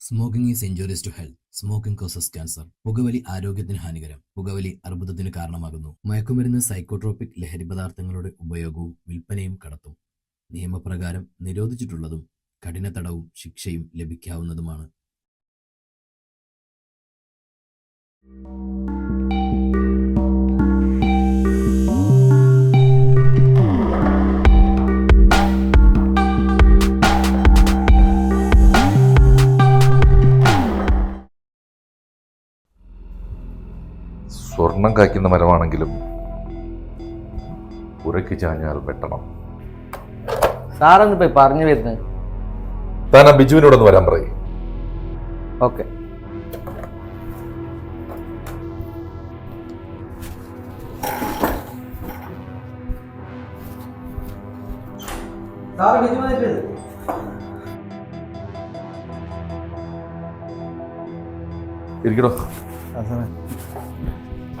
Smoking is injurious to health smoking causes cancer പുകവലി ആരോഗ്യത്തിന് ഹാനികരം. പുകവലി അർബുദത്തിന് കാരണമാകുന്നു. മയക്കുമരുന്ന് സൈക്കോട്രോപിക് ലഹരി പദാർത്ഥങ്ങളുടെ ഉപയോഗവും വിൽപ്പനയും കടത്തും. നിയമപ്രകാരം നിരോധിച്ചിട്ടുള്ളതും കഠിന തടവും ശിക്ഷയും ലഭിക്കാവുന്നതുമാണ് കായ്ക്കുന്ന മരമാണെങ്കിലും ഉരയ്ക്ക് ചാഞ്ഞാൽ വെട്ടണം. സാറൊന്ന് പോയി പറഞ്ഞു വരുന്നത് താൻ ആ ബിജുവിനോടൊന്ന് വരാൻ പറയും. ഓക്കെ. ഇരിക്കടോ.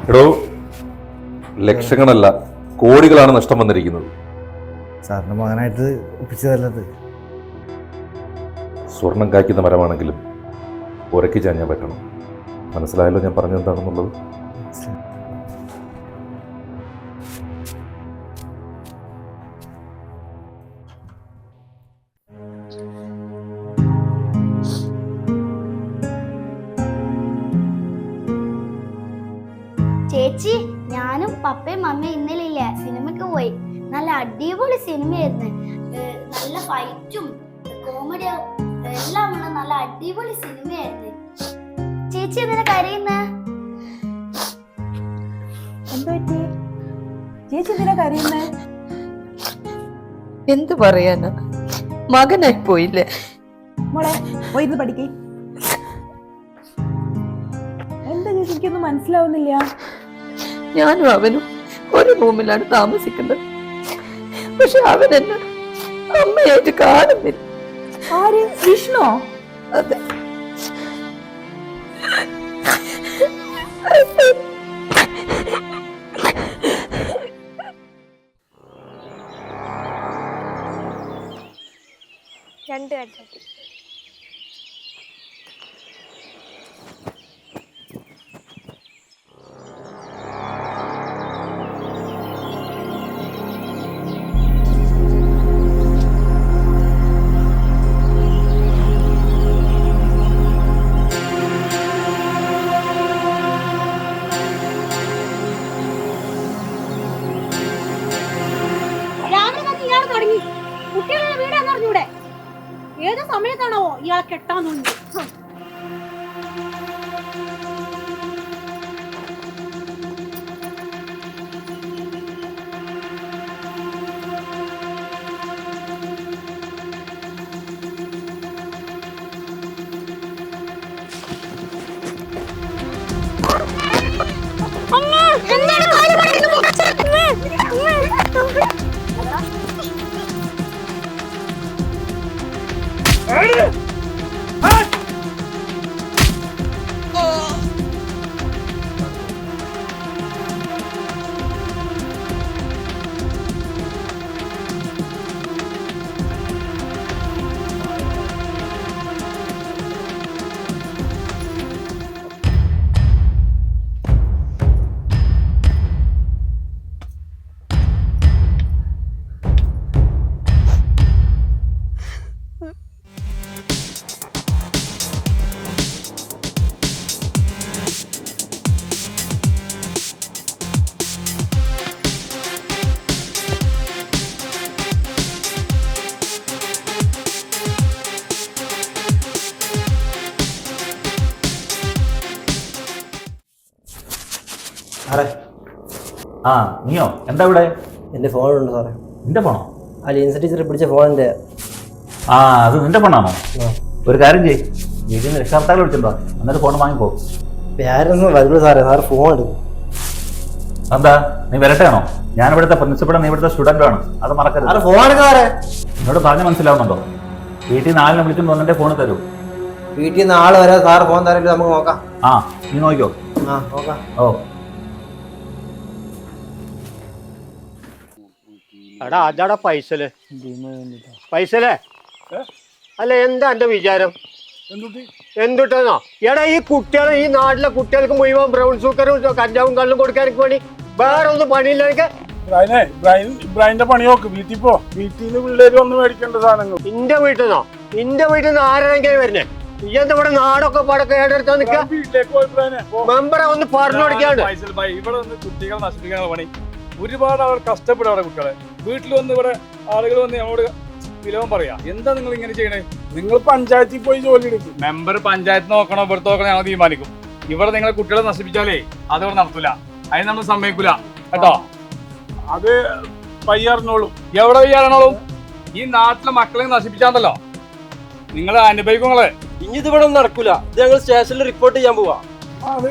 എടോ ലക്ഷങ്ങളല്ല കോടികളാണ് നഷ്ടം വന്നിരിക്കുന്നത്. സാറിന്റെ മകനായിട്ട് ഒപ്പിച്ചതല്ലത്. സ്വർണം കായ്ക്കുന്ന മരമാണെങ്കിലും ഉരയ്ക്ക് ചാഞ്ഞാൽ പറ്റണം. മനസ്സിലായല്ലോ ഞാൻ പറഞ്ഞത് നല്ല അടിപൊളി സിനിമയായിരുന്നു. നല്ല ഫൈറ്റും കോമഡി എല്ലാം ഉള്ള നല്ല അടിപൊളി സിനിമയായിരുന്നു. ചേച്ചി എന്തിനാ കരയുന്ന? ചേച്ചി എന്തിനാ കരയുന്നേ? എന്തു പറയാനാ? മകനായി പോയില്ലേ? മോളെ പോയിരുന്ന് പഠിക്കേ. എന്താ ചേച്ചി എനിക്കൊന്നും മനസ്സിലാവുന്നില്ല? ഞാനും അവനും ഒരു റൂമിലാണ് താമസിക്കുന്നത്. പക്ഷെ അവൻ എന്നെ അമ്മയായിട്ട് കാണുന്നില്ല. ആര്? വിഷ്ണു അതെ. രണ്ട് കട്ടി സാറേ ആ നീയോ? എന്താ ഇവിടെ? ഫോൺ ഫോണുണ്ട് സാറേ. നിന്റെ ഫോണോ? അലിയൻസ് ടീച്ചർ പിടിച്ച ഫോണിന്റെ. ആ അത് നിന്റെ ഫോണാണോ? ഒരു കാര്യം ചെയ്യ്. വീട്ടിൽ നിന്ന് രക്ഷകർത്താക്കൾ വിളിച്ചിട്ടുണ്ടോ? എന്നിട്ട് ഫോൺ വാങ്ങിപ്പോ പേരൻസ് വരുള്ളൂ സാറേ സാറ് ഫോൺ എടുക്കും. എന്താ നീ വരട്ടെയാണോ? ഞാൻ ഇവിടുത്തെ പ്രിൻസിപ്പളും നീ ഇവിടുത്തെ സ്റ്റുഡന്റ് ആണ്. അത് മറക്കരുത്. ഫോൺ എടുക്കാറേ എന്നോട് പറഞ്ഞ് മനസ്സിലാവുന്നുണ്ടോ? വീട്ടിൽ നിന്ന് ആളിനെ വിളിച്ചിട്ട് വന്നിട്ട് ഫോൺ തരൂ. വീട്ടിൽ നിന്ന് ആൾ വരാതെ സാറ് ഫോൺ തരല്ലേ നമുക്ക് നോക്കാം. ആ നീ നോക്കിയോ ആ നോക്കാം. ഓ. എടാ അതാടാ പൈസൽ. പൈസലേ? അല്ല എന്താ എന്റെ വിചാരം? എന്തുട്ടെന്നോ? എടാ ഈ കുട്ടികളെ ഈ നാട്ടിലെ കുട്ടികൾക്ക് മുഴുവൻ ബ്രൗൺ സൂക്കറും കഞ്ചാവും കള്ളും കൊടുക്കാനൊക്കെ വേണ്ടി വേറെ ഒന്നും പണിയില്ല എനിക്ക് ഇബ്രാഹിനെ ഇബ്രാഹിന്റെ പണി നോക്ക്. വീട്ടിൽ പോ. വീട്ടിൽ നിന്ന് പിള്ളേര് വന്ന് മേടിക്കേണ്ട സാധനങ്ങൾ. ഇന്റെ വീട്ടിൽ നിന്നോ ഇന്റെ വീട്ടിൽ നിന്ന് ആരെങ്കിലും വരുന്നേ? ഈ എന്താ ഇവിടെ നാടൊക്കെ പടക്കം ഏടെടുത്താ നിക്കാ മെമ്പറെ ഒന്ന് പറഞ്ഞു കൊടുക്കാണ്ട്. ഇവിടെ കുട്ടികൾ നശിപ്പിക്കാനുള്ള പണി. ഒരുപാട് അവർ കഷ്ടപ്പെടും അവിടെ കുട്ടികളെ. വീട്ടിൽ വന്ന് ഇവിടെ ആളുകൾ വന്ന് നമ്മളോട് വിലവൻ പറയാ. എന്താ നിങ്ങൾ ഇങ്ങനെ ചെയ്യണേ? നിങ്ങൾ പഞ്ചായത്തിൽ പോയി ജോലി എടുക്കും. മെമ്പർ പഞ്ചായത്ത് നോക്കണോ ഇവിടുത്തെ നോക്കണോ ഞങ്ങൾ തീരുമാനിക്കും. ഇവിടെ നിങ്ങളെ കുട്ടികളെ നശിപ്പിച്ചാലേ അത് ഇവിടെ നടത്തൂല. അതിന് നമ്മൾ സമ്മതിക്കൂല. കേട്ടോ? അത് പയ്യാറിനോളും എവിടെ പയ്യാറിനോളും ഈ നാട്ടിലെ മക്കളെ നശിപ്പിച്ചാണ്ടല്ലോ. നിങ്ങൾ അനുഭവിക്കും നിങ്ങൾ. ഇനി ഇത് ഇവിടെ നടക്കൂല. ഇത് ഞങ്ങൾ സ്റ്റേഷനിൽ റിപ്പോർട്ട് ചെയ്യാൻ പോവാ. അത്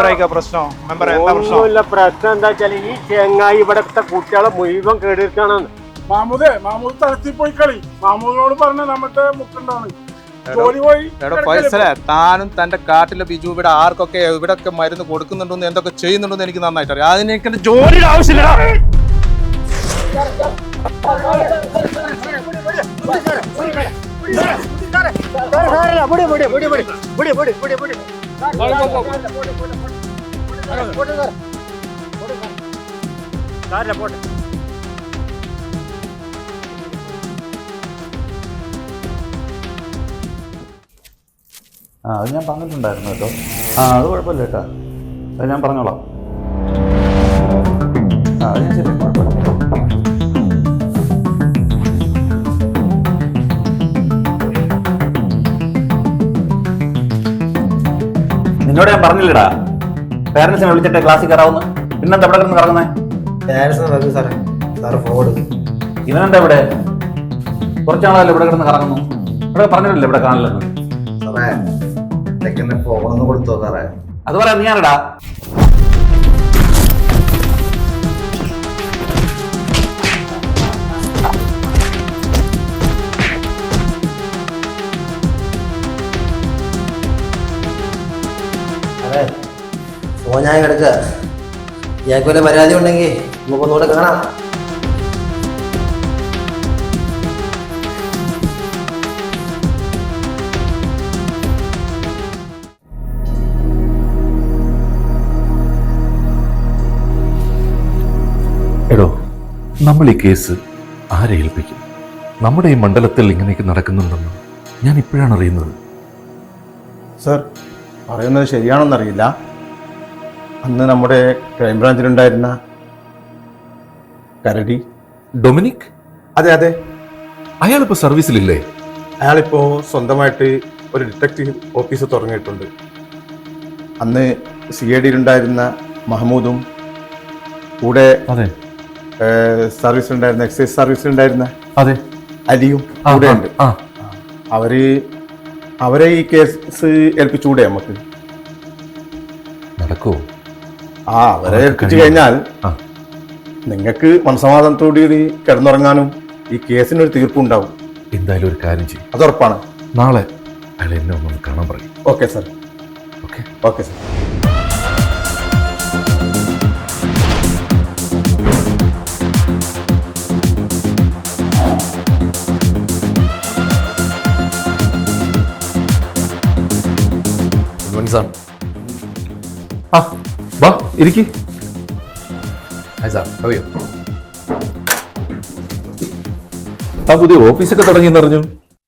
പറയുക. എന്താ പ്രശ്നം? മെമ്പർ എന്താ പ്രശ്നം? പ്രശ്നം എന്താ വെച്ചാൽ ഈ ചെങ്ങായി ഇവിടത്തെ കുട്ടികളെ മുഴുവൻ കേടിരിക്കാണെന്ന് മാമൂദേ മാമൂദ് തലത്തിൽ പോയി കളി. മാമൂദിനോട് പറഞ്ഞ നമ്മുടെ മുക്കുണ്ടാണ്. താനും തന്റെ കാട്ടിലെ ബിജു ഇവിടെ ആർക്കൊക്കെ ഇവിടൊക്കെ മരുന്ന് കൊടുക്കുന്നുണ്ടെന്ന് എന്തൊക്കെ ചെയ്യുന്നുണ്ടെന്ന് എനിക്ക് നന്നായിട്ട് അറിയാം. അതിന് എനിക്ക് ജോലിയുടെ ആവശ്യമില്ല ആ അത് ഞാൻ പറഞ്ഞിട്ടുണ്ടായിരുന്നു കേട്ടോ. ആ അത് കുഴപ്പമില്ല കേട്ടോ. അത് ഞാൻ പറഞ്ഞോളാം. ആ അത് ഞാൻ ശരി കുഴപ്പമില്ല. നിന്നോട് ഞാൻ പറഞ്ഞില്ലടാ. പേരൻസിനെ വിളിച്ചിട്ട് ക്ലാസ്സിൽ കയറാവുന്ന. പിന്നെന്താ ഇവിടെ കിടന്ന് കറങ്ങുന്നേ? പേരൻസ് സാറേ. സാറ് ഫോർഡ് ഇവനെന്താ ഇവിടെ? കുറച്ചാളല്ലേ ഇവിടെ കിടന്ന് കറങ്ങുന്നു. ഇവിടെ പറഞ്ഞിട്ടില്ല ഇവിടെ കാണില്ലെന്ന് സാറേ ഫോണൊന്നും ഫോണൊന്ന് കൊടുത്തോ സാറേ. അത് പറയാം നീ ആരടാ ഞാൻ കിടക്കുക. ഇയാൾക്ക് വല്ല പരാതി ഉണ്ടെങ്കിൽ നമുക്കൊന്നുകൂടെ കാണാം. എടോ നമ്മൾ ഈ കേസ് ആരെ ഏൽപ്പിക്കും? നമ്മുടെ ഈ മണ്ഡലത്തിൽ ഇങ്ങനെയൊക്കെ നടക്കുന്നുണ്ടെന്ന് ഞാൻ ഇപ്പോഴാണ് അറിയുന്നത്. സർ പറയുന്നത് ശരിയാണെന്നറിയില്ല. അന്ന് നമ്മുടെ ക്രൈംബ്രാഞ്ചിലുണ്ടായിരുന്ന കരടി. ഡൊമിനിക്? അതെ അതെ. അയാളിപ്പോ സർവീസിലില്ലേ? അയാളിപ്പോ സ്വന്തമായിട്ട് ഒരു ഡിറ്റക്റ്റീവ് ഓഫീസ് തുടങ്ങിയിട്ടുണ്ട്. അന്ന് സി ഐ ഡിയിലുണ്ടായിരുന്ന മഹമ്മൂദും കൂടെ അതെ. സർവീസിലുണ്ടായിരുന്ന എക്സൈസ് സർവീസിലുണ്ടായിരുന്ന അതെ. അലിയും കൂടെ ഉണ്ട്. അവർ അവരെ ഈ കേസ് ഏൽപ്പിച്ചുകൂടെ നമുക്ക്? നടക്കോ ആ അവരെ ഏൽപ്പിച്ചു കഴിഞ്ഞാൽ നിങ്ങൾക്ക് മനസമാധാനത്തോടു കൂടി കിടന്നുറങ്ങാനും ഈ കേസിനൊരു തീർപ്പുണ്ടാവും. എന്തായാലും ഒരു കാര്യം ചെയ്യും. അത് ഉറപ്പാണ്. നാളെ അയാൾ എന്നെ ഒന്നൊന്ന് കാണാൻ പറയും. Okay sir. Okay. Okay sir. Sir. ഇരിക്കി. ആ പുതിയ ഓഫീസൊക്കെ തുടങ്ങിയെന്നറിഞ്ഞു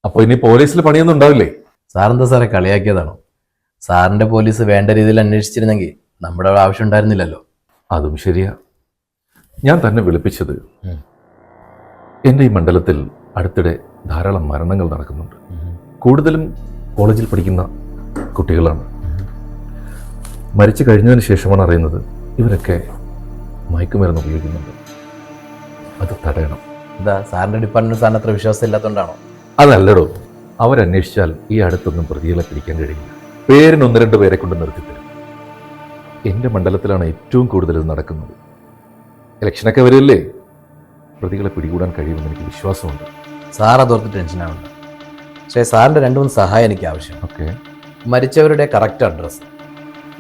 അപ്പൊ ഇനി പോലീസിൽ പണിയൊന്നും ഉണ്ടാവില്ലേ? സാറെന്താ സാറെ? കളിയാക്കിയതാണോ? സാറിന്റെ പോലീസ് വേണ്ട രീതിയിൽ അന്വേഷിച്ചിരുന്നെങ്കിൽ നമ്മുടെ ആവശ്യം ഉണ്ടായിരുന്നില്ലല്ലോ. അതും ശരിയാ. ഞാൻ തന്നെ വിളിപ്പിച്ചത് എന്റെ എന്റെ ഈ മണ്ഡലത്തിൽ അടുത്തിടെ ധാരാളം മരണങ്ങൾ നടക്കുന്നുണ്ട്. കൂടുതലും കോളേജിൽ പഠിക്കുന്ന കുട്ടികളാണ്. മരിച്ചു കഴിഞ്ഞതിന് ശേഷമാണ് അറിയുന്നത് ഇവരൊക്കെ മയക്കുമരുന്ന് ഉപയോഗിക്കുന്നുണ്ട്. അത് തടയണം. എന്താ സാറിന്റെ ഡിപ്പാർട്ട്മെന്റ് സാറിന് അത്ര വിശ്വാസം ഇല്ലാത്തതുകൊണ്ടാണോ അതല്ലടോ അവരന്വേഷിച്ചാൽ ഈ അടുത്തൊന്നും പ്രതികളെ പിടിക്കാൻ കഴിയില്ല. പേരിന് ഒന്ന് രണ്ട് പേരെ കൊണ്ട് നിർത്തിത്തരും എന്റെ മണ്ഡലത്തിലാണ് ഏറ്റവും കൂടുതൽ ഇത് നടക്കുന്നത്. ഇലക്ഷനൊക്കെ വരില്ലേ? പ്രതികളെ പിടികൂടാൻ കഴിയുമെന്ന് എനിക്ക് വിശ്വാസമുണ്ട്. സാർ അതോർത്ത് ടെൻഷൻ ആവണ്ട. പക്ഷേ സാറിന്റെ രണ്ട് മൂന്ന് സഹായം എനിക്ക് ആവശ്യം ഓക്കെ. മരിച്ചവരുടെ കറക്റ്റ് അഡ്രസ്സ്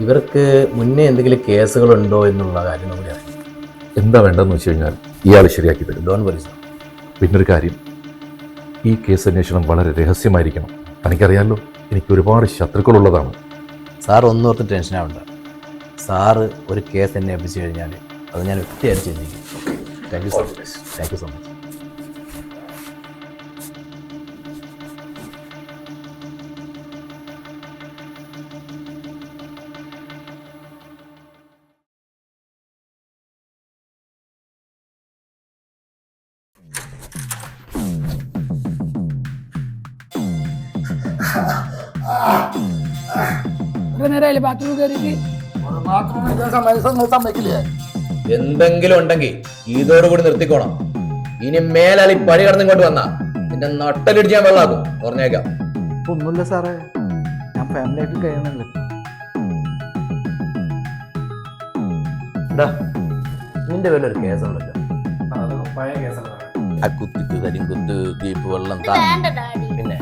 ഇവർക്ക് മുന്നേ എന്തെങ്കിലും കേസുകളുണ്ടോ എന്നുള്ള കാര്യം നമുക്ക് അറിയാം. എന്താ വേണ്ടതെന്ന് വെച്ച് കഴിഞ്ഞാൽ ഇയാൾ ശരിയാക്കി തരും. ഡോൺ പോലീസ് പിന്നൊരു കാര്യം ഈ കേസ് അന്വേഷണം വളരെ രഹസ്യമായിരിക്കണം. തനിക്കറിയാമല്ലോ എനിക്ക് ഒരുപാട് ശത്രുക്കളുള്ളതാണ്. സാർ ഒന്നോർത്ത് ടെൻഷൻ ആവണ്ട. സാറ് ഒരു കേസ് എന്നെ ഏൽപ്പിച്ചു കഴിഞ്ഞാൽ അത് ഞാൻ വ്യക്തിയായിട്ട് ചിന്തിക്കും thank you so much thank you so much എന്തെങ്കിലും ഉണ്ടെങ്കിൽ ഇതോടുകൂടി നിർത്തിക്കോണം. ഇനി മേലാൽ ഈ പഴി കടന്ന് ഇങ്ങോട്ട് വന്നാ നിന്റെ നട്ടലിടിച്ച് ഞാൻ വെള്ളമാക്കും പറഞ്ഞേക്കാം. ഇപ്പൊ ഒന്നുമില്ല സാറേ. ഞാൻ ഫാമിലി ആയിട്ട് കഴിയണല്ലോ നിന്റെ പേരിൽ ഒരു കേസുണ്ടല്ലോ പഴയ കേസാണ് ആ കുത്തിക്ക് കരിങ്കുത്ത് ദീപ് വെള്ളം പിന്നെ?